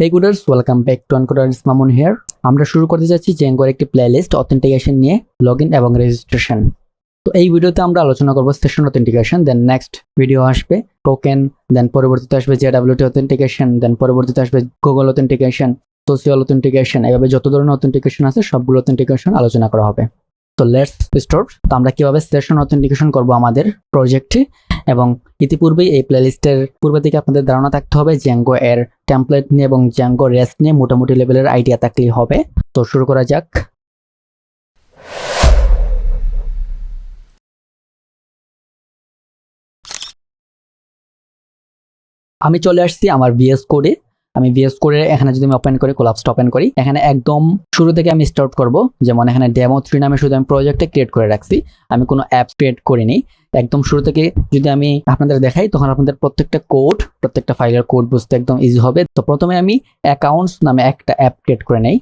এই গুডার্স welcome back to Uncoders Mamun here আমরা শুরু করতে যাচ্ছি জেঙ্গোর একটি প্লেলিস্ট অথেন্টিকেশন নিয়ে লগ ইন এবং রেজিস্ট্রেশন তো এই ভিডিওতে আমরা আলোচনা করব session authentication then next video আসবে টোকেন দেন পরবর্তীতে আসবে জেডাব্লিউটি অথেন্টিকেশন দেন পরবর্তীতে আসবে গুগল অথেন্টিকেশন সোশিয়াল অথেন্টিকেশন এভাবে যত ধরনের অথেন্টিকেশন আছে সবগুলো অথেন্টিকেশন আলোচনা করা হবে। তো লেটস স্টার্ট তো আমরা কীভাবে সেশন অথেন্টিকেশন করব আমাদের প্রজেক্টে এবং ইতিপূর্বেই এই প্লেলিস্টের পূর্বে থেকে আপনাদের ধারণা থাকতে হবে জ্যাঙ্গো এর টেমপ্লেট নিয়ে এবং জ্যাঙ্গো রেস্ট নিয়ে মোটামুটি লেভেলের আইডিয়া থাকলেই হবে। তো শুরু করা যাক। আমি চলে আসছি আমার ভিএস কোডে আমি ভিএস কোডে এখানে যদি আমি ওপেন করি কোলাপসটা ওপেন করি, এখানে একদম শুরু থেকে আমি স্টার্ট করব। যেমন এখানে ডেমো থ্রি নামে শুধু আমি প্রজেক্টে ক্রিয়েট করে রাখছি। আমি কোনো অ্যাপ ক্রিয়েট করিনি। একদম শুরু থেকে যদি আমি আপনাদের দেখাই, তখন আপনাদের প্রত্যেকটা কোড প্রত্যেকটা ফাইলের কোড বুঝতে একদম ইজি হবে। তো প্রথমে আমি অ্যাকাউন্টস নামে একটা অ্যাপ ক্রিয়েট করে নেই।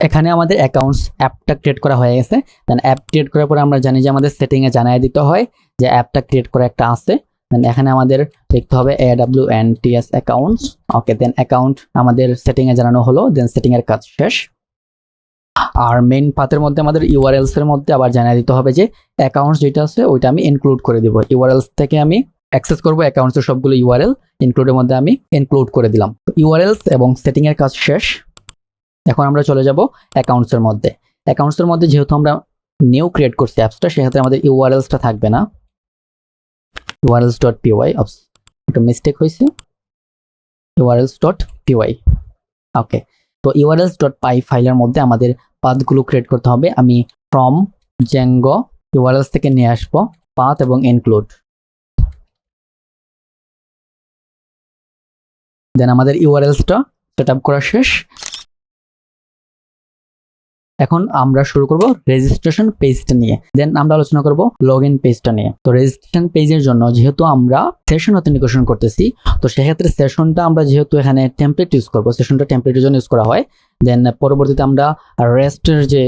এখানে আমাদের অ্যাকাউন্টস অ্যাপটা ক্রিয়েট করা হয়ে গেছে। দেন অ্যাপ ক্রিয়েট করার পরে আমরা জানি যে আমাদের সেটিংয়ে জানাই দিতে হয় যে অ্যাপটা ক্রিয়েট করা একটা আছে। দেন এখানে আমাদের দেখতে হবে A W N T S accounts okay then account আমাদের সেটিংয়ে জানানো হলো দেন সেটিংয়ের কাজ শেষ। আর মেইন পাথের মধ্যে আমাদের ইউআরএলস এর মধ্যে আবার জানিয়ে দিতে হবে যে অ্যাকাউন্টস যেটা আছে ওইটা আমি ইনক্লুড করে দিব। ইউআরএলস থেকে আমি অ্যাক্সেস করব অ্যাকাউন্টসের সবগুলো ইউআরএল ইনক্লুডের মধ্যে আমি ইনক্লুড করে দিলাম। ইউআরএলস এবং সেটিংয়ের কাজ শেষ। এখন আমরা চলে যাব অ্যাকাউন্টসের মধ্যে। অ্যাকাউন্টসের মধ্যে যেহেতু আমরা নিউ ক্রিয়েট করছি অ্যাপসটা সেক্ষেত্রে আমাদের ইউআরএলসটা থাকবে না। ইউআরএলস ডট পিওয়াই একটা মিস্টেক হয়েছে ইউআরএলস ডট পিওয়াই ওকে তো ইউআরএলস ডট পাই ফাইলের মধ্যে আমাদের পাথগুলো ক্রিয়েট করতে হবে, আমি ফ্রম জেঙ্গো ইউআরএলস থেকে নিয়ে আসব পাথ এবং ইনক্লুড দেন আমাদের ইউআরএলসটা সেট আপ করা শেষ এখন আমরা শুরু করব রেজিস্ট্রেশন পেজটা নিয়ে। দেন আমরা আলোচনা করব লগ ইন পেজটা নিয়ে। তো রেজিস্ট্রেশন পেজের জন্য যেহেতু আমরা সেশন অথেন্টিকেশন করতেছি, তো সেক্ষেত্রে সেশনটা আমরা যেহেতু এখানে টেমপ্লেট ইউজ করব সেশনটা টেমপ্লেটের জন্য ইউজ করা হয়। দেন পরবর্তীতে আমরা রেস্টের যে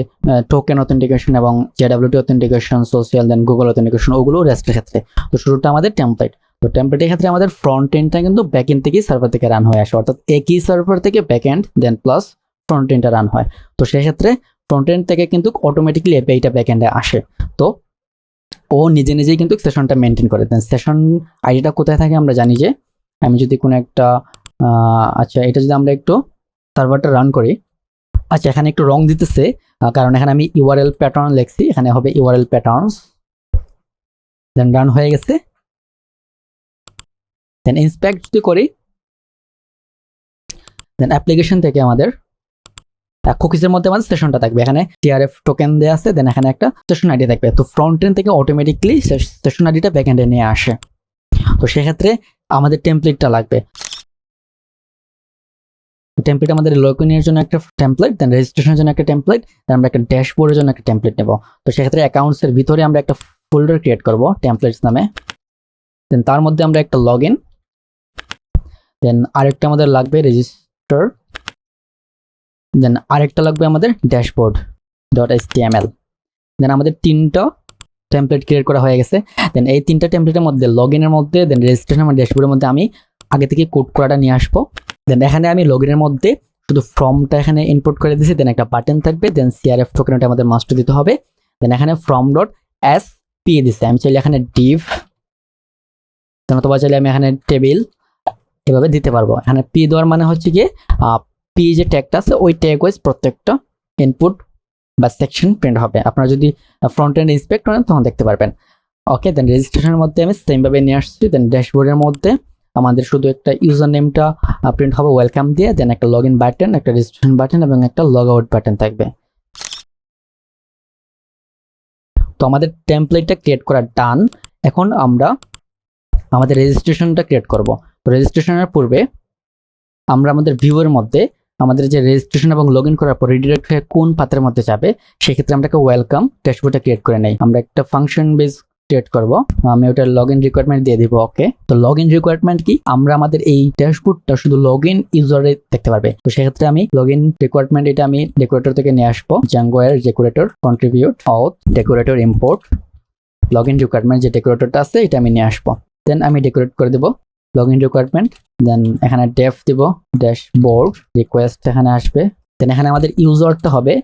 টোকেন অথেন্টিকেশন এবং JWT authentication social then Google authentication ওগুলো রেস্টের ক্ষেত্রে। তো শুরুটা আমাদের টেমপ্লেট তো টেম্পলেটের ক্ষেত্রে আমাদের ফ্রন্ট এন্ডটা কিন্তু ব্যাক এন্ড থেকেই সার্ভার থেকে রান হয়ে আসে। অর্থাৎ একই সার্ভার থেকে back end then plus front এন্ডটা run হয়। তো সেক্ষেত্রে ফ্রন্ট এন্ড থেকে কিন্তু অটোমেটিকলি এপিআইটা ব্যাক এন্ডে আসে। তো ও নিজে নিজেই কিন্তু সেশনটা মেনটেন করে। দেন সেশন আইডিটা কোথায় থাকে আমরা জানি যে, আমি যদি কোনো একটা আচ্ছা এটা যদি আমরা একটু সার্ভারটা রান করি আচ্ছা এখানে একটু রং দিতেছে কারণ এখানে আমি ইউআরএল প্যাটার্ন লিখছি, এখানে হবে ইউআরএল প্যাটার্নস দেন রান হয়ে গেছে। দেন ইন্সপেক্ট যদি করি দেন অ্যাপ্লিকেশন থেকে আমাদের কুকিজের মধ্যে আমাদের সেশনটা থাকবে। এখানে টিআরএফ টোকেন দেওয়া আছে দেন এখানে একটা সেশন আইডি থাকবে। তো ফ্রন্ট এন্ড থেকে অটোমেটিকলি সেশন আইডিটা ব্যাক এন্ডে নিয়ে আসে। তো সেক্ষেত্রে আমাদের টেমপ্লেটটা লাগবে। টেমপ্লেট আমাদের লগইনের জন্য একটা টেমপ্লেট দেন রেজিস্ট্রেশনের জন্য একটা টেমপ্লেট দেন আমরা একটা ড্যাশবোর্ডের জন্য একটা টেমপ্লেট নেব। তো সেক্ষেত্রে অ্যাকাউন্টসের ভিতরে আমরা একটা ফোল্ডার ক্রিয়েট করব টেমপ্লেটস নামে। দেন তার মধ্যে আমরা একটা লগ ইন দেন আরেকটা আমাদের লাগবে রেজিস্টার দেন আরেকটা লাগবে আমাদের dashboard dot S T M L then আমাদের তিনটা টেমপ্লেট ক্রিয়েট করা হয়ে গেছে। দেন এই তিনটা টেমপ্লেটের মধ্যে লগ ইনের মধ্যে দেন রেজিস্ট্রেশন আমার ড্যাশবোর্ডের মধ্যে আমি আগে থেকে কোড করাটা নিয়ে আসব। দেন এখানে আমি লগ ইনের মধ্যে শুধু ফর্মটা এখানে ইনপুট করে দিয়েছি দেন একটা বাটন থাকবে দেন সিআরএফ টোকেনটা আমাদের মাস্টার দিতে হবে। দেন এখানে ফর্ম ডট এস পি দিচ্ছে আমি চাইলে এখানে ডিভ অথবা চাইলে আমি এখানে টেবিল এভাবে দিতে পারব। এখানে পি দেওয়ার মানে হচ্ছে গিয়ে পি যে ট্যাগটা আছে, ওই ট্যাগ ওয়াইজ প্রত্যেকটা ইনপুট বা সেকশন প্রিন্ট হবে। আপনারা যদি ফ্রন্ট এন্ড ইন্সপেক্ট করেন, তখন দেখতে পারবেন। ওকে দেন রেজিস্ট্রেশনের মধ্যে আমি সেমভাবে নিয়ে আসছি। দেন ড্যাশবোর্ডের মধ্যে আমাদের শুধু একটা ইউজার নেমটা প্রিন্ট হবে ওয়েলকাম দিয়ে দেন একটা লগ ইন বাটন একটা রেজিস্ট্রেশন বাটন এবং একটা লগ আউট বাটন থাকবে। তো আমাদের টেমপ্লেটটা ক্রিয়েট করা ডান এখন আমরা আমাদের রেজিস্ট্রেশনটা ক্রিয়েট করব। রেজিস্ট্রেশনের পূর্বে আমরা আমাদের ভিউয়ের মধ্যে আমাদের যে রেজিস্ট্রেশন এবং লগ ইন করার পর রিডিরেক্ট হয়ে কোন পাত্রের মধ্যে যাবে, সেক্ষেত্রে আমরা একটা ওয়েলকাম ড্যাশবোর্ডটা ক্রিয়েট করে নেই। আমরা একটা ফাংশন বেস ক্রিয়েট করব। আমি ওটা লগ ইন রিকোয়ারমেন্ট দিয়ে দিব ওকে তো লগ ইন রিকোয়ারমেন্ট কি? আমরা আমাদের এই ড্যাশবোর্ডটা শুধু লগ ইন ইউজারে দেখতে পারবে। তো সেক্ষেত্রে আমি লগ ইন রিকোয়ারমেন্ট এটা আমি ডেকোরেটর থেকে নিয়ে আসব। জাঙ্গো এর decorator contribute out decorator import log in requirement যে ডেকোরেটরটা আছে, এটা আমি নিয়ে আসব। দেন আমি ডেকোরেট করে দেবো। লগ ইন রিকোয়ারমেন্ট দেন এখানে ডেফ দিব ড্যাশবোর্ড রিকোয়েস্ট এখানে আসবে দেন এখানে আমাদের ইউজারটা হবে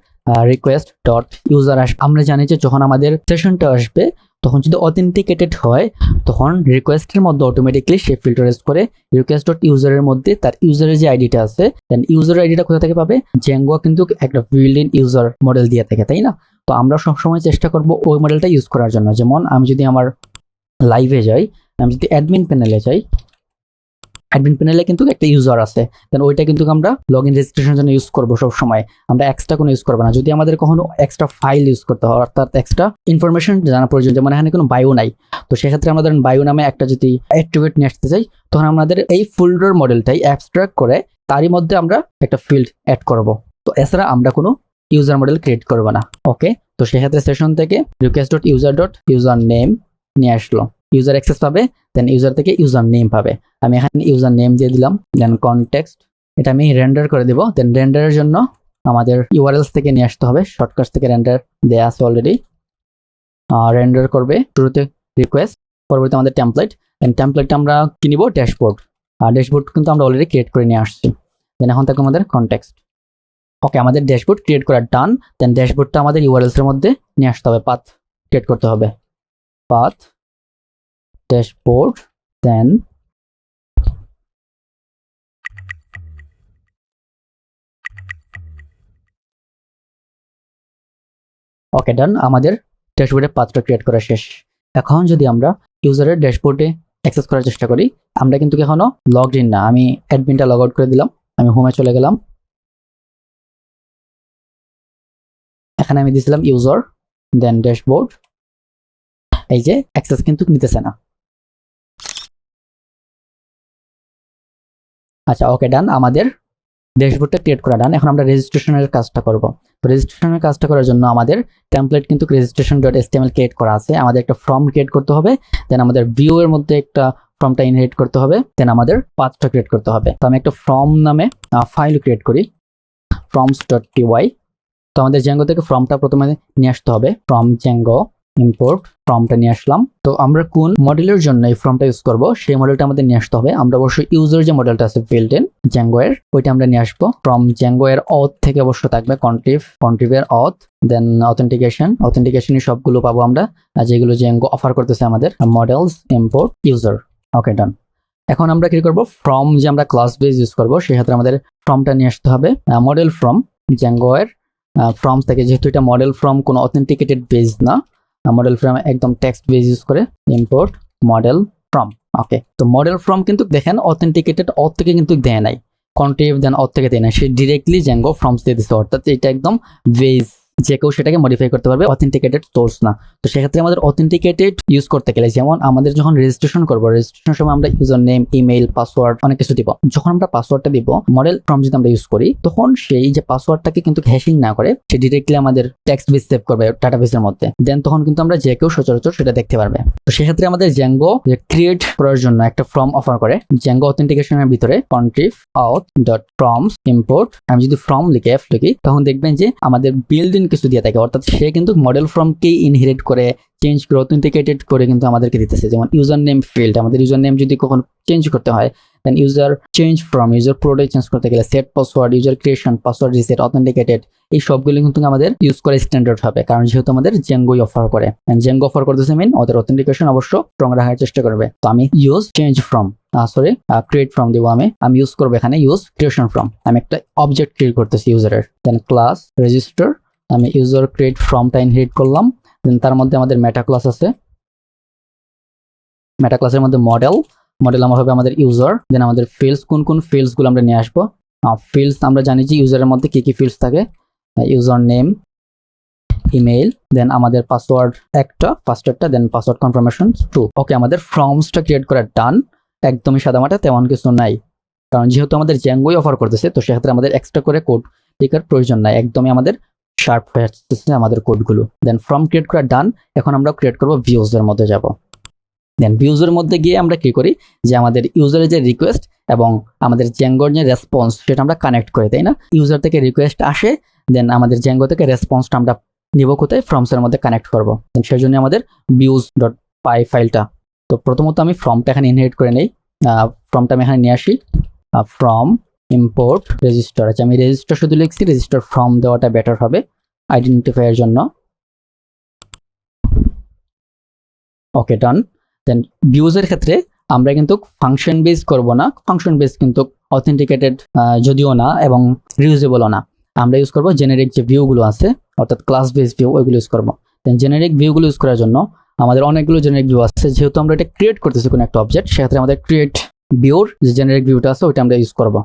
রিকোয়েস্ট ডট ইউজার আসবে আমরা জানি যে যখন আমাদের সেশনটা আসবে, তখন যদি অথেন্টিকেটেড হয়, তখন রিকোয়েস্টের মধ্যে অটোমেটিকলি সে ফিল্টারেজ করে রিকোয়েস্ট ডট ইউজারের মধ্যে তার ইউজারের যে আইডিটা আছে দেন ইউজার আইডিটা কোথা থেকে পাবে? জ্যাঙ্গো কিন্তু একটা বিল্ড ইন ইউজার মডেল দিয়ে থাকে, তাই না? তো আমরা সবসময় চেষ্টা করব ওই মডেলটা ইউজ করার জন্য। যেমন আমি যদি আমার লাইভে যাই, আমি যদি অ্যাডমিন প্যানেলে যাই অ্যাডমিন প্যানেলে কিন্তু একটা ইউজার আছে। দেন ওইটা কিন্তু আমরা লগ ইন রেজিস্ট্রেশনের জন্য ইউজ করব সব সময় আমরা এক্সট্রা কোনো ইউজ করব না। যদি আমাদের কখনো এক্সট্রা ফাইল ইউজ করতে হয়, অর্থাৎ এক্সট্রা ইনফরমেশন জানা প্রয়োজন, যেমন এখানে কোনো বায়ো নাই, তো সেক্ষেত্রে আমরা ধরেন বায়ো নামে একটা যদি অ্যাক্টিভেট নিয়ে আসতে চাই, তখন আমাদের এই ফোল্ডার মডেলটাই অ্যাবস্ট্রাক্ট করে তারই মধ্যে আমরা একটা ফিল্ড অ্যাড করব। তো এছাড়া আমরা কোনো ইউজার মডেল ক্রিয়েট করব না। ওকে তো সেক্ষেত্রে সেশন থেকে request dot user dot user name নিয়ে আসলো। ইউজার অ্যাক্সেস পাবে। দেন ইউজার থেকে ইউজার নেম পাবে। আমি এখানে ইউজার নেম দিয়ে দিলাম দেন কনটেক্সট এটা আমি রেন্ডার করে দেবো। দেন রেন্ডারের জন্য আমাদের ইউআরএলস থেকে নিয়ে আসতে হবে শর্টকাট থেকে রেন্ডার দেওয়া আছে অলরেডি রেন্ডার করবে, শুরুতে রিকোয়েস্ট পরবর্তী আমাদের টেমপ্লেট দেন টেমপ্লেটটা আমরা কিনবো ড্যাশবোর্ড আর ড্যাশবোর্ড কিন্তু আমরা অলরেডি ক্রিয়েট করে নিয়ে আসছি। দেন এখন থাকবে আমাদের কনটেক্সট ওকে আমাদের ড্যাশবোর্ড ক্রিয়েট করার ডান দেন ড্যাশবোর্ডটা আমাদের ইউআরএলস এর মধ্যে নিয়ে আসতে হবে পাথ ক্রিয়েট করতে হবে। পাথ ড্যাশবোর্ড, দেন ওকে, ডান, আমাদের ড্যাশবোর্ডে পাত্র ক্রিয়েট করা শেষ। এখন যদি আমরা ইউজারের ড্যাশবোর্ডে অ্যাক্সেস করার চেষ্টা করি, আমরা কিন্তু এখনও লগড ইন না। আমি অ্যাডমিনটা লগ আউট করে দিলাম, আমি হোমে চলে গেলাম। এখানে আমি দিয়েছিলাম ইউজার দেন ড্যাশবোর্ড এই যে অ্যাক্সেস কিন্তু নিতেছে না। আচ্ছা ওকে ডান আমাদের ড্যাশবোর্ডটা ক্রিয়েট করা ডান এখন আমরা রেজিস্ট্রেশনের কাজটা করব। তো রেজিস্ট্রেশনের কাজটা করার জন্য আমাদের টেমপ্লেট কিন্তু রেজিস্ট্রেশন ডট এসটিএমএল ক্রিয়েট করা আছে। আমাদের একটা ফর্ম ক্রিয়েট করতে হবে দেন আমাদের ভিউ এর মধ্যে একটা ফর্মটা ইনহেরিট করতে হবে দেন আমাদের পাথটা ক্রিয়েট করতে হবে। তো আমি একটা ফর্ম নামে ফাইল ক্রিয়েট করি। ফর্মস ডট টিওয়াই তো আমাদের জ্যাঙ্গো থেকে ফর্মটা প্রথমে নিয়ে আসতে হবে। ফর্ম জ্যাঙ্গো ইম্পোর্ট ফর্মটা নিয়ে আসলাম। তো আমরা কোন মডেলের জন্য এই ফর্মটা ইউজ করব, সেই মডেলটা আমাদের নিয়ে আসতে হবে। আমরা অবশ্যই ইউজার যে মডেলটা আছে বিল্ড ইন জ্যাঙ্গো এর ওইটা আমরা নিয়ে আসব। ফ্রম জ্যাঙ্গো এর অথ থেকে অবশ্য থাকবে কন্ট্রিভ কন্ট্রিভ এর অথ দেন অথেন্টিকেশন অথেন্টিকেশনের সবগুলো পাবো আমরা যেগুলো জ্যাঙ্গো অফার করতেছে আমাদের models import user okay done এখন আমরা কি করব? ফ্রম যে আমরা ক্লাস বেস ইউজ করব, সেই ক্ষেত্রে আমাদের ফর্মটা নিয়ে আসতে হবে। মডেল ফ্রম জ্যাঙ্গো এর ফ্রম থেকে যেহেতু এটা মডেল ফ্রম কোনো অথেন্টিকেটেড বেস না মডেল ফ্রম একদম টেক্সট বেস ইউজ করে ইম্পোর্ট মডেল ফ্রম ওকে তো মডেল ফ্রম কিন্তু দেখেন অথেন্টিকেটেড অর থেকে কিন্তু দেয় নাই। কন্ট্রিভ দেন অথ থেকে দেয় না সে ডিরেক্টলি জ্যাঙ্গো ফ্রমস দিয়ে দিচ্ছে অর্থাৎ এটা একদম বেস যে কেউ সেটাকে মডিফাই করতে পারবে অথেন্টিকেটেড সোর্স না। তো সেক্ষেত্রে আমাদের অথেন্টিকেটেড ইউজ করতে গেলে, যেমন আমাদের যখন রেজিস্ট্রেশন করব রেজিস্ট্রেশন সময় আমরা ইউজার নেম ইমেল পাসওয়ার্ড অনেক কিছু দিব। যখন আমরা পাসওয়ার্ডটা দিব মডেল ফর্ম যদি আমরা ইউজ করি, তখন সেই যে পাসওয়ার্ডটাকে কিন্তু হ্যাশিং না করে, সে ডিরেক্টলি আমাদের টেক্সট বেস সেভ করবে ডাটাবেসের মধ্যে। দেন তখন কিন্তু আমরা যে কেউ সচরাচর সেটা দেখতে পারবে। তো সেক্ষেত্রে আমাদের জ্যাঙ্গো ক্রিয়েট করার জন্য একটা ফর্ম অফার করে জ্যাঙ্গো অথেন্টিকেশনের ভিতরে contrib auth dot forms import আমি যদি ফর্ম লিখে এফ লিখি, তখন দেখবেন যে আমাদের বিল্ড ইন কিছু দিয়ে থাকে। অর্থাৎ সে কিন্তু মডেল ফর্মকেই ইনহেরিট করে চেঞ্জ করে অথেন্টিকেটেড করে কিন্তু আমাদেরকে দিতেছে। যেমন ইউজার নেম ফিল্ড আমাদের ইউজার নেম যদি কখন চেঞ্জ করতে হয় then user change from user প্রোডাই change করতে গেলে set password user creation password reset authenticated এই সবগুলো কিন্তু আমাদের ইউজ করে স্ট্যান্ডার্ড হবে। কারণ যেহেতু আমাদের জেঙ্গোই অফার করে। জেঙ্গো অফার করতেছে মিন ওদের অথেন্টিকেশন অবশ্য স্ট্রং রাখার চেষ্টা করবে। তো আমি use change from sorry create from দিব আমি। আমি ইউজ করব এখানে ইউজ ক্রিয়েশন ফ্রম আমি একটা অবজেক্ট ক্রিয়েট করতেছি ইউজারের দেন ক্লাস রেজিস্টার আমি ইউজার ক্রিয়েট ফর্মটা ইনহেরিট করলাম। দেন তার মধ্যে আমাদের মেটা ক্লাস আছে। মেটা ক্লাসের মধ্যে মডেল মডেল আমার হবে আমাদের ইউজার দেন আমাদের ফিল্ডস কোন কোন ফিল্ডসগুলো আমরা নিয়ে আসব। ফিল্ডস আমরা জানি যে ইউজারের মধ্যে কী কী ফিল্ডস থাকে। ইউজার নেম ইমেইল দেন আমাদের পাসওয়ার্ড একটা পাসওয়ার্ডটা then password confirmation two okay আমাদের ফর্মসটা ক্রিয়েট করা ডান একদমই সাদামাটা তেমন কিছু নাই। কারণ যেহেতু আমাদের জ্যাঙ্গোই অফার করতেছে, তো সেক্ষেত্রে আমাদের এক্সট্রা করে কোড লেখার প্রয়োজন নাই। একদমই আমাদের শার্প হয়ে আমাদের কোডগুলো দেন ফর্ম ক্রিয়েট করা ডান এখন আমরা ক্রিয়েট করব ভিউজের মধ্যে যাব। দেন ভিউজের মধ্যে গিয়ে আমরা কি করি? যে আমাদের ইউজারের যে রিকোয়েস্ট এবং আমাদের জ্যাঙ্গোর যে রেসপন্স সেটা আমরা কানেক্ট করি, তাই না? ইউজার থেকে রিকোয়েস্ট আসে দেন আমাদের জ্যাঙ্গো থেকে রেসপন্সটা আমরা নিব কোথায়? ফর্মসের মধ্যে কানেক্ট করব। সেই জন্য আমাদের ভিউজ ডট পাই ফাইলটা তো প্রথমত আমি ফর্মটা এখানে ইনহেরিট করে নেই। ফর্মটা আমি এখানে নিয়ে আসি। ফ্রম ইম্পোর্ট রেজিস্টার আচ্ছা আমি রেজিস্টার শুধু লিখছি রেজিস্টার ফর্ম দেওয়াটা বেটার হবে আইডেন্টিফাইয়ের জন্য। ওকে ডান দেন ভিউজের ক্ষেত্রে আমরা কিন্তু ফাংশন বেস করব না। ফাংশন বেস কিন্তু অথেন্টিকেটেড যদিও না এবং রিউজেবলও না। আমরা ইউজ করব জেনারিক যে ভিউগুলো আছে, অর্থাৎ ক্লাস বেস ভিউ ওইগুলো ইউজ করব। দেন জেনারিক ভিউগুলো ইউজ করার জন্য আমাদের অনেকগুলো জেনারিক ভিউ আছে। যেহেতু আমরা এটা ক্রিয়েট করতেছি কোনো একটা অবজেক্ট সেক্ষেত্রে আমাদের ক্রিয়েট ভিউর যে জেনারিক ভিউটা আছে, ওইটা আমরা ইউজ করব।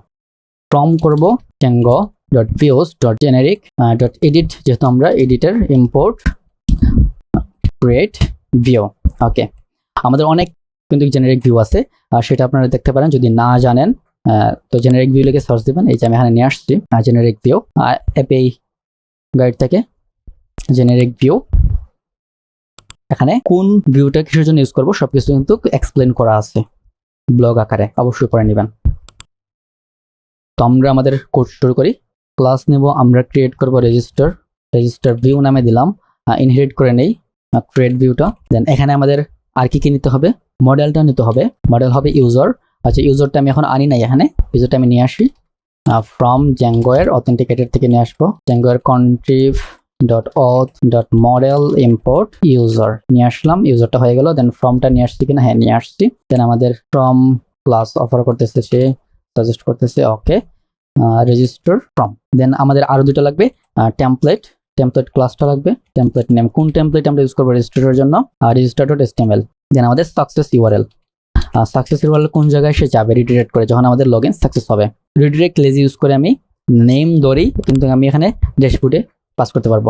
ফ্রম করব Django dot views dot generic dot edit যেহেতু আমরা এডিটের ইম্পোর্ট ক্রিয়েট ভিউ ওকে আমাদের অনেক কিন্তু জেনারিক ভিউ আছে, আর সেটা আপনারা দেখতে পারেন, যদি না জানেন তো জেনারিক ভিউ লিখে সার্চ দিবেন, এই যে আমি এখানে নিয়ে আসছি জেনারিক ভিউ এপিআই গাইড থেকে জেনারিক ভিউ এখানে কোন ভিউটা কিসের জন্য ইউজ করব সব কিছু কিন্তু এক্সপ্লেন করা আছে ব্লগ আকারে, অবশ্যই পড়ে নেবেন। তো আমরা আমাদের কোর্স শুরু করি। ক্লাস নেব, আমরা ক্রিয়েট করব রেজিস্টার রেজিস্টার ভিউ নামে দিলাম। ইনহেরিট করে নেই। ক্রিয়েট ভিউটা দেন এখানে আমাদের আর কি কি নিতে হবে? মডেলটা নিতে হবে। মডেল হবে ইউজার আচ্ছা ইউজারটা আমি এখন আনি নাই এখানে। ইউজারটা আমি নিয়ে আসি। ফ্রম জ্যাঙ্গোয়ের অথেন্টিকেটেড থেকে নিয়ে আসব। জ্যাঙ্গোয়ের contrib dot auth dot model import user নিয়ে আসলাম ইউজারটা হয়ে গেল। দেন ফর্মটা নিয়ে আসছি কিনা? হ্যাঁ নিয়ে আসছি। দেন আমাদের ফ্রম ক্লাস অফার করতেছে সে। সাজেস্ট করতেছে ওকে রেজিস্টার ফ্রম দেন আমাদের আরও দুটো লাগবে টেমপ্লেট টেমপ্লেট ক্লাসটা লাগবে টেমপ্লেট নেম কোন টেমপ্লেট আমরা ইউজ করব রেজিস্টারের জন্য? রেজিস্টার ডট এসটিএমএল দেন আমাদের সাকসেস ইউআরএল সাকসেস ইউআরএল কোন জায়গায় সে যাবে রিডিরেক্ট করে, যখন আমাদের লগ ইন সাকসেস হবে। রিডিরেক্ট লেজি ইউজ করে আমি নেম ধরেই কিন্তু আমি এখানে ড্যাশবোর্ডে পাস করতে পারব।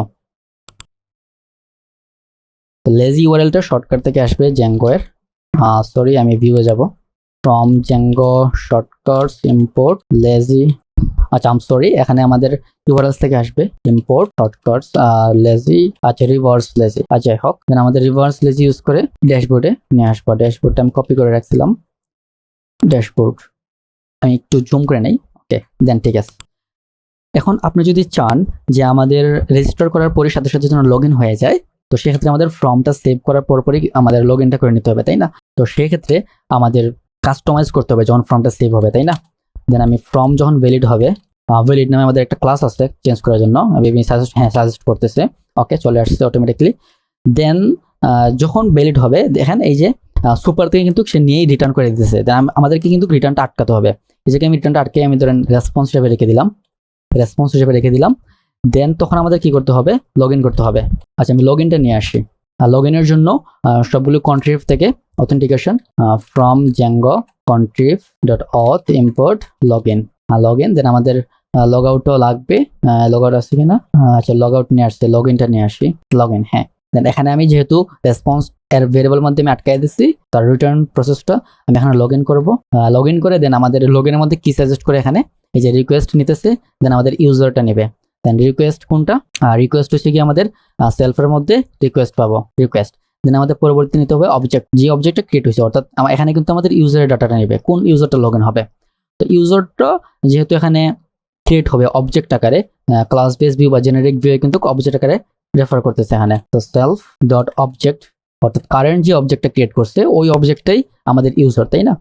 লেজি ইউআরএলটা শর্টকাট থেকে আসবে জ্যাঙ্গোয়ের সরি আমি ভিউয়ে যাব। From Django shortcuts import lazy আচ্ছা আম সরি এখানে আমাদের ইউআরএলস থেকে আসবে। ইম্পোর্ট শর্টকাটস লেজি আচ্ছা রিভার্স লেজি আচ্ছা হোক দেন আমাদের রিভার্স লেজি ইউজ করে ড্যাশবোর্ডে নিয়ে আসব। ড্যাশবোর্ডটা আমি কপি করে রাখছিলাম। ড্যাশবোর্ড আমি একটু জুম করে নেই। ওকে দেন ঠিক আছে। এখন আপনি যদি চান যে আমাদের রেজিস্টার করার পরে সাথে সাথে যেন লগ হয়ে যায়, তো সেক্ষেত্রে আমাদের ফর্মটা সেভ করার পরপরই আমাদের লগ ইনটা করে নিতে হবে, তাই না? তো সেক্ষেত্রে আমাদের কাস্টমাইজ করতে হবে যখন ফর্মটা সেভ হবে, তাই না? দেন আমি ফর্ম যখন ভ্যালিড হবে ভ্যালিড নামে আমাদের একটা ক্লাস আছে চেঞ্জ করার জন্য, আমি সাজেস্ট হ্যাঁ সাজেস্ট করতেছে। ওকে চলে আসছে অটোমেটিকলি দেন যখন ভ্যালিড হবে, দেখেন এই যে সুপার থেকে কিন্তু সে নিয়েই রিটার্ন করে দিতেছে। আমাদেরকে কিন্তু রিটার্নটা আটকাতে হবে। এই যে আমি রিটার্নটা আটকে আমি ধরেন রেসপন্স হিসেবে রেখে দিলাম। রেসপন্স হিসেবে রেখে দিলাম। দেন তখন আমাদের কি করতে হবে? লগ করতে হবে। আচ্ছা আমি লগ নিয়ে আসি। লগ ইনের জন্য সবগুলো কন্ট্রিভ থেকে authentication from Django contrib dot auth import log in log in then আমাদের লগ আউটও লাগবে। লগ আউট আছে কিনা? আচ্ছা লগ আউট নিয়ে আসছে লগ ইনটা নিয়ে আসি লগ ইন হ্যাঁ। দেন এখানে আমি যেহেতু রেসপন্স এর ভেরিয়েবল মধ্যে আমি আটকাই দিচ্ছি তার রিটার্ন প্রসেসটা আমি এখানে লগ ইন করব। লগ ইন করে দেন আমাদের লগ ইনের মধ্যে কি সাজেস্ট করে এখানে? এই যে রিকোয়েস্ট নিতেছে দেন আমাদের ইউজারটা নেবে। দেন রিকোয়েস্ট কোনটা? আর রিকোয়েস্ট হচ্ছে কি আমাদের সেলফের মধ্যে রিকোয়েস্ট পাবো রিকোয়েস্ট দেন আমাদের পরবর্তী নিতে হবে অবজেক্ট যে অবজেক্টটা ক্রিয়েট হয়েছে, অর্থাৎ এখানে কিন্তু আমাদের ইউজারের ডাটাটা নেবে, কোন ইউজারটা লগ হবে। তো ইউজারটা যেহেতু এখানে ক্রিয়েট হবে অবজেক্ট আকারে ক্লাস বেস ভিউ বা জেনারিক ভিউ কিন্তু অবজেক্ট আকারে রেফার করতেছে এখানে। তো সেলফ ডট অবজেক্ট অর্থাৎ কারেন্ট যে অবজেক্টটা ক্রিয়েট করছে, ওই অবজেক্টটাই আমাদের ইউজার তাই না?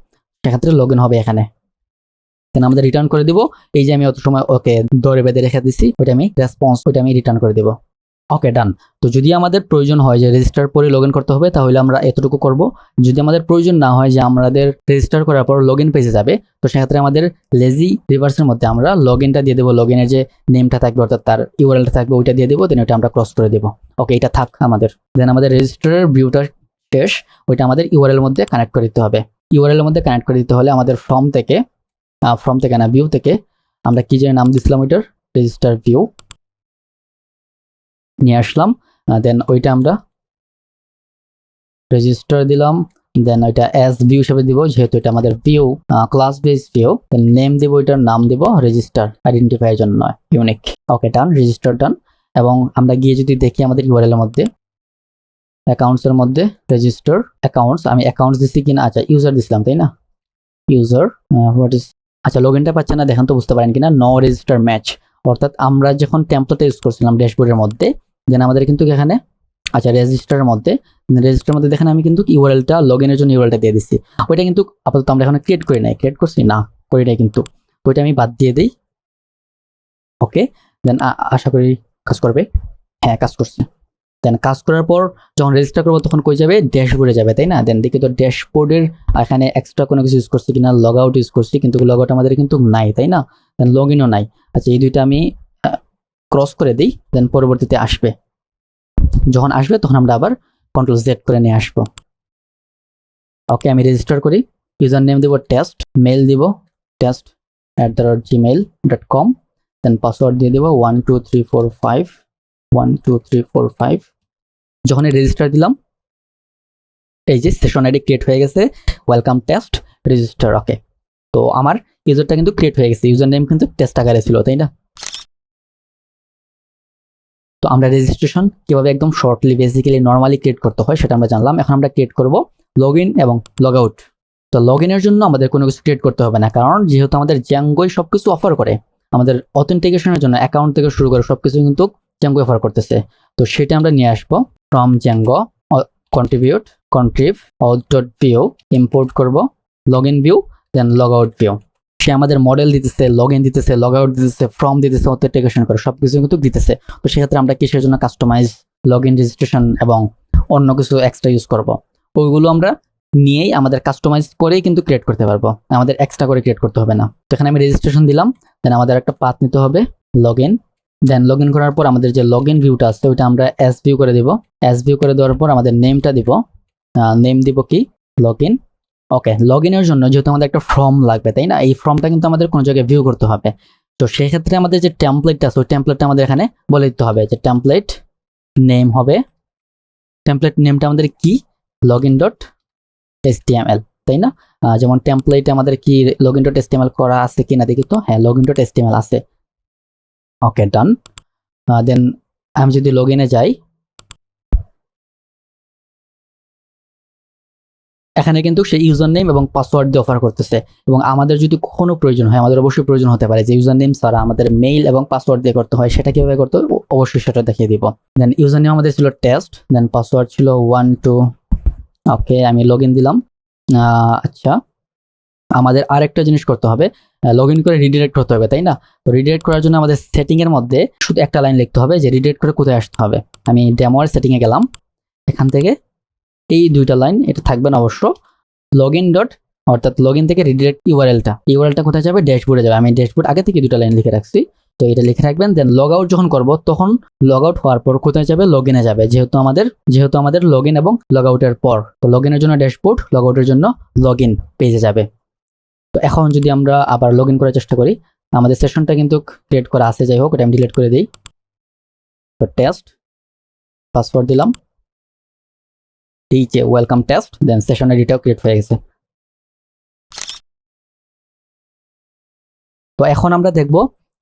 সেক্ষেত্রে লগ হবে এখানে। দেন আমাদের রিটার্ন করে দিব। এই যে আমি অত সময় ওকে দরে বেঁধে রেখে দিছি, ওইটা আমি রেসপন্স ওইটা আমি রিটার্ন করে দিব। ওকে ডান তো যদি আমাদের প্রয়োজন হয় যে রেজিস্টার পরে লগ করতে হবে, তাহলে আমরা এতটুকু করব। যদি আমাদের প্রয়োজন না হয় যে আমাদের রেজিস্টার করার পর লগ ইন পেজে যাবে, তো সেক্ষেত্রে আমাদের লেজি রিভার্সের মধ্যে আমরা লগ ইনটা দিয়ে দেবো। লগ ইনের যে নেমটা থাকবে, অর্থাৎ তার ইউআরএলটা থাকবে, ওইটা দিয়ে দেবো। দেন ওইটা আমরা ক্রস করে দেবো। ওকে এটা থাক আমাদের। দেন আমাদের রেজিস্টারের ভিউটা শেষ। ওইটা আমাদের ইউআরএল মধ্যে কানেক্ট করে দিতে হবে। ইউআরএল মধ্যে কানেক্ট করে দিতে হলে আমাদের ফর্ম থেকে ফর্ম থেকে না ভিউ থেকে। আমরা কি যে নাম দিছিলাম ওইটার? রেজিস্টার ভিউ নিয়ে আসলাম দেন ওইটা আমরা রেজিস্টার দিলাম দেন ওইটা অ্যাজ ভিউ হিসেবে দিব, যেহেতু এটা আমাদের view class base view then name দিব, ওইটার নাম দিব রেজিস্টার আইডেন্টিফাইয়ের জন্য নয় ইউনিক ওকে ডান রেজিস্টার ডান এবং আমরা গিয়ে যদি দেখি আমাদের ইউআরএল এর মধ্যে অ্যাকাউন্টস এর মধ্যে রেজিস্টার অ্যাকাউন্টস আমি অ্যাকাউন্টস দিচ্ছি কিনা? আচ্ছা ইউজার দিছিলাম, তাই না? ইউজার হোয়াট ইজ আচ্ছা লগ ইনটা পাচ্ছেন না, দেখেন তো বুঝতে পারেন কিনা নো রেজিস্টার ম্যাচ অর্থাৎ আমরা যখন টেম্পলেট ইউজ করছিলাম ড্যাশবোর্ডের মধ্যে দেন আমাদের কিন্তু এখানে আচ্ছা রেজিস্টারের মধ্যে রেজিস্টারের মধ্যে দেখেন আমি কিন্তু ইউআরএলটা লগ ইনের জন্য ইউআরএলটা দিয়ে দিচ্ছি। ওইটা কিন্তু আপাতত আমরা এখন ক্রিয়েট করি নাই। ক্রিয়েট করছি? না করি নাই কিন্তু ওইটা আমি বাদ দিয়ে দিই। ওকে দেন আশা করি কাজ করবে। হ্যাঁ কাজ করছে। দেন কাজ করার পর যখন রেজিস্টার করব তখন কই যাবে? ড্যাশবোর্ডে যাবে, তাই না? দেন দেখি তো ড্যাশবোর্ডের এখানে এক্সট্রা কোনো কিছু ইউজ করছি কিনা লগ আউট ইউজ করছি, কিন্তু লগ আউট আমাদের কিন্তু নাই, তাই না? দেন লগ ইনও নাই। আচ্ছা এই দুইটা আমি ক্রস করে দিই দেন পরবর্তীতে আসবে। যখন আসবে তখন আমরা আবার কন্ট্রোল জেড করে নিয়ে আসব। ওকে আমি রেজিস্টার করি। ইউজার নেম দিব টেস্ট মেল দিব test at the rate Gmail dot com then password দিয়ে দেবো one two three four five one two three four five যখন রেজিস্টার দিলাম, এই যে সেশন আইডি ক্রিয়েট হয়ে গেছে ওয়েলকাম টেস্ট রেজিস্টার ওকে তো আমার ইউজারটা কিন্তু ক্রিয়েট হয়ে গেছে ইউজার নেম কিন্তু টেস্ট আকারে ছিল, তাই না? তো আমরা রেজিস্ট্রেশন কীভাবে একদম শর্টলি বেসিক্যালি নর্মালি ক্রিয়েট করতে হয় সেটা আমরা জানলাম। এখন আমরা ক্রিয়েট করব লগ ইন এবং লগ আউট তো লগ ইনের জন্য আমাদের কোনো কিছু ক্রিয়েট করতে হবে না, কারণ যেহেতু আমাদের জ্যাঙ্গোই সব কিছু অফার করে, আমাদের অথেন্টিকেশনের জন্য অ্যাকাউন্ট থেকে শুরু করে সব কিছু কিন্তু জ্যাঙ্গো অফার করতেছে। তো সেটা আমরা নিয়ে আসব। From Django contribute contrib dot view import করব log in view then log out view সে আমাদের মডেল দিতেছে লগ ইন দিতেছে লগ আউট দিতেছে ফর্ম দিতেছে অথেন্টিকেশন করে সব কিছু কিন্তু দিতেছে। তো সেক্ষেত্রে আমরা কিসের জন্য কাস্টমাইজ লগ ইন রেজিস্ট্রেশন এবং অন্য কিছু এক্সট্রা ইউজ করব? ওইগুলো আমরা নিয়েই আমাদের কাস্টমাইজ করেই কিন্তু ক্রিয়েট করতে পারব। আমাদের এক্সট্রা করে ক্রিয়েট করতে হবে না। তো এখানে আমি রেজিস্ট্রেশন দিলাম দেন আমাদের একটা পাথ নিতে হবে লগ ইন দেন লগ করার পর আমাদের যে লগ ইন ভিউটা আছে, ওইটা আমরা এস ভিউ করে দিব। এস ভিউ করে দেওয়ার পর আমাদের নেমটা দিব। নেম দিব কি? লগ ইন ওকে লগ ইনের জন্য যেহেতু আমাদের একটা ফর্ম লাগবে, তাই না? এই ফর্মটা কিন্তু আমাদের কোনো জায়গায় ভিউ করতে হবে। তো সেক্ষেত্রে আমাদের যে টেমপ্লেটটা আছে, ওই টেমপ্লেটটা আমাদের এখানে বলে দিতে হবে যে টেমপ্লেট নেম হবে। টেমপ্লেট নেমটা আমাদের কি? লগ ইন ডট এস তাই না? যেমন টেমপ্লেট আমাদের কি লগ ইন ডট এস করা আছে কিনা দেখি তো? হ্যাঁ লগ ইন ডট এস আছে। ওকে ডান দেন আমি যদি লগ ইনে যাই, এখানে কিন্তু সেই ইউজার নেম এবং পাসওয়ার্ড দিয়ে অফার করতেছে। এবং আমাদের যদি কখনো প্রয়োজন হয়, আমাদের অবশ্যই প্রয়োজন হতে পারে যে ইউজার নেম ছাড়া আমাদের মেইল এবং পাসওয়ার্ড দিয়ে করতে হয়, সেটা কীভাবে করতে হবে অবশ্যই সেটা দেখিয়ে দিব। দেন ইউজার নেম আমাদের ছিল টেস্ট দেন পাসওয়ার্ড ছিল ওয়ান টু ওকে আমি লগ দিলাম। আচ্ছা। আমাদের আরেকটা জিনিস করতে হবে লগ ইন করে রিডিরেক্ট করতে হবে, তাই না? তো রিডিরেক্ট করার জন্য আমাদের সেটিংয়ের মধ্যে শুধু একটা লাইন লিখতে হবে যে রিডিরেক্ট করে কোথায় আসতে হবে। আমি ডেমোর সেটিং এ গেলাম, এখান থেকে এই দুইটা লাইন এটা থাকবে না অবশ্য লগ ইন ডট অর্থাৎ লগ ইন থেকে রিডিরেক্ট ইউআরএলটা ইউআরএলটা কোথায় যাবে? ড্যাশবোর্ডে যাবে। আমি ড্যাশবোর্ড আগে থেকে দুটো লাইন লিখে রাখছি। তো এটা লিখে রাখবেন দেন লগ আউট যখন করব, তখন লগ আউট হওয়ার পর কোথায় যাবে? লগ ইনে যাবে। যেহেতু আমাদের যেহেতু আমাদের লগ ইন এবং লগ আউটের পর। তো লগ জন্য ড্যাশবোর্ড লগ আউটের জন্য লগ ইন পেজে যাবে। তো এখন যদি আমরা আবার লগ করার চেষ্টা করি আমাদের সেশনটা কিন্তু ক্রিয়েট করা আছে, যাই হোক, এটা আমি ডিলিট করে দিই। তো টেস্ট পাসওয়ার্ড দিলাম। এই যে ওয়েলকাম টেস্ট দেন সেশন আইডিটাও ক্রিয়েট হয়ে গেছে। তো এখন আমরা দেখব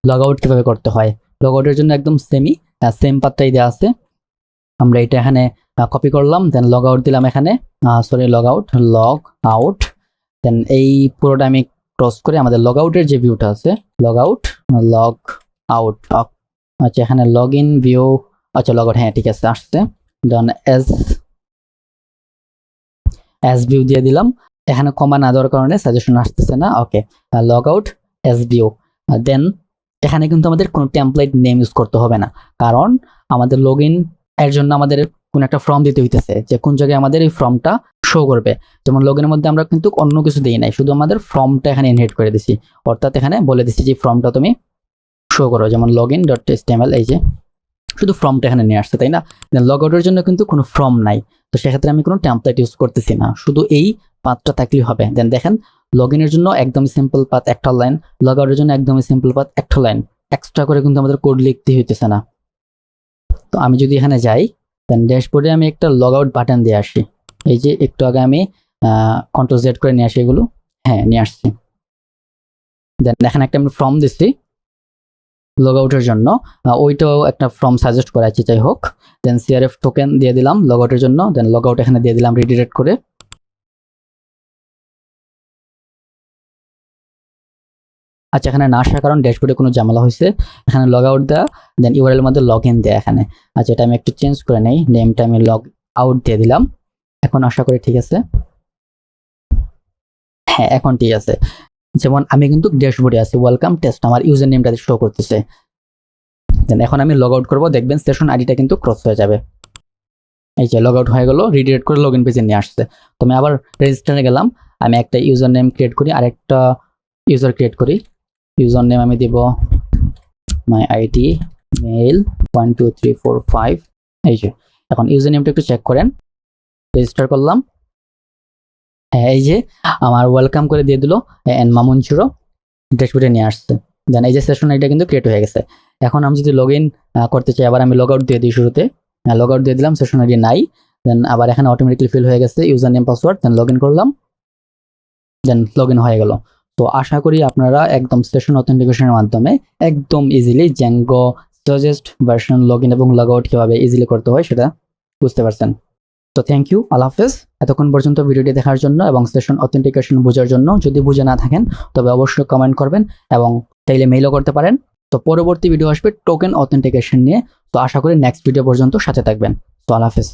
লগ আউট কীভাবে করতে হয়। লগ আউটের জন্য একদম সেমি সেম পাত্রাই দেওয়া আছে। আমরা এটা এখানে কপি করলাম দেন লগ আউট দিলাম এখানে। Sorry log out log out then এই পুরোটা আমি ক্রস করে আমাদের লগ আউটের যে ভিউটা আছে লগ আউট লগ আউট আচ্ছা এখানে লগ ইন ভিউ আচ্ছা লগ আউট হ্যাঁ ঠিক আছে, আসছে। দেন এস এস ভিউ দিয়ে দিলাম। এখানে কমা না দেওয়ার কারণে সাজেশন আসতেছে না। Okay log out as view then এখানে কিন্তু আমাদের কোনো টেমপ্লেট নেম ইউজ করতে হবে না। কারণ আমাদের লগ ইন এর জন্য আমাদের কোন একটা ফর্ম দিতে হইতেছে যে কোন জায়গায় আমাদের এই ফর্মটা শো করবে। যেমন লগ মধ্যে আমরা কিন্তু অন্য কিছু দিই নাই, শুধু আমাদের ফর্মটা এখানে ইনহেট করে দিছি। অর্থাৎ এখানে বলে দিছি যে ফর্মটা তুমি শো করো, যেমন লগ ইন ডট এই যে। শুধু ফর্মটা এখানে নিয়ে আসছে, তাই না? দেন লগ আউটের জন্য কিন্তু কোনো ফর্ম নাই। তো সেক্ষেত্রে আমি কোনো টেমপ্লেট ইউজ করতেছি না, শুধু এই পাথটা থাকলেই হবে। দেন দেখেন লগ ইনের জন্য একদমই সিম্পল পাথ একটা লাইন লগ আউটের জন্য একদমই সিম্পল পাথ একটা লাইন এক্সট্রা করে কিন্তু আমাদের কোড লিখতে হইতেছে না। তো আমি যদি এখানে যাই দেন ড্যাশবোর্ডে আমি একটা লগ আউট বাটন দিয়ে আসি। এই যে একটু আগে আমি কন্ট্রোল জেড করে নিয়ে আসি এগুলো। হ্যাঁ নিয়ে আসছি। দেন এখানে একটা আমি ফর্ম দিচ্ছি লগ আউটের জন্য। ওইটাও একটা ফর্ম সাজেস্ট করা আছে যাই হোক। দেন সিআরএফ টোকেন দিয়ে দিলাম লগ আউটের জন্য। দেন লগ আউট এখানে দিয়ে দিলাম রিডিরেক্ট করে। আচ্ছা এখানে না আসার কারণ ড্যাশবোর্ডে কোনো ঝামেলা হয়েছে। এখানে লগ আউট দেওয়া দেন ইউআরএল মধ্যে লগ ইন দেয়া এখানে। আচ্ছা এটা আমি একটু চেঞ্জ করে নেই। নেমটা আমি লগ আউট দিয়ে দিলাম। এখন আশা করি ঠিক আছে? হ্যাঁ এখন ঠিক আছে। যেমন আমি কিন্তু ড্যাশবোর্ডে আছি ওয়েলকাম টেস্ট আমার ইউজার নেমটা শো করতেছে। দেন এখন আমি লগ আউট করব, দেখবেন সেশন আইডিটা কিন্তু ক্রস হয়ে যাবে। এই যে লগ আউট হয়ে গেলো রিডিরেট করে লগ ইন পেজে নিয়ে আসছে। তো আমি আবার রেজিস্টারে গেলাম, আমি একটা ইউজার নেম ক্রিয়েট করি আর একটা ইউজার ক্রিয়েট করি। ইউজার নেম আমি দিব my ID mail one two three four five এই যে, এখন ইউজার নেমটা একটু চেক করেন। রেজিস্টার করলাম। হ্যাঁ এই যে আমার ওয়েলকাম করে দিয়ে দিল এন মামুন চুরো ড্যাশবোর্ডে নিয়ে আসছে। দেন এই যে সেশন আইডিটা কিন্তু ক্রিয়েট হয়ে গেছে। এখন আমি যদি লগ করতে চাই, আবার আমি লগ আউট দিয়ে দিই শুরুতে। লগ আউট দিয়ে দিলাম সেশন আইডি নাই। দেন আবার এখানে অটোমেটিকলি ফিল হয়ে গেছে user name password then log করলাম। দেন লগ হয়ে গেল। তো আশা করি আপনারা একদম সেশন অথেন্টিকেশনের মাধ্যমে একদম easily Django suggest version log in এবং লগ আউট কীভাবে ইজিলি করতে হয় সেটা বুঝতে পারছেন। তো থ্যাংক ইউ আল্লাহ হাফেজ এতক্ষণ পর্যন্ত ভিডিওটি দেখার জন্য এবং সেশন অথেন্টিকেশন বোঝার জন্য যদি বুঝে না থাকেন, তবে অবশ্যই কমেন্ট করবেন এবং তাইলে মেইলও করতে পারেন। তো পরবর্তী ভিডিও আসবে টোকেন অথেন্টিকেশন নিয়ে। তো আশা করি নেক্সট ভিডিও পর্যন্ত সাথে থাকবেন। তো আল্লাহ হাফেজ।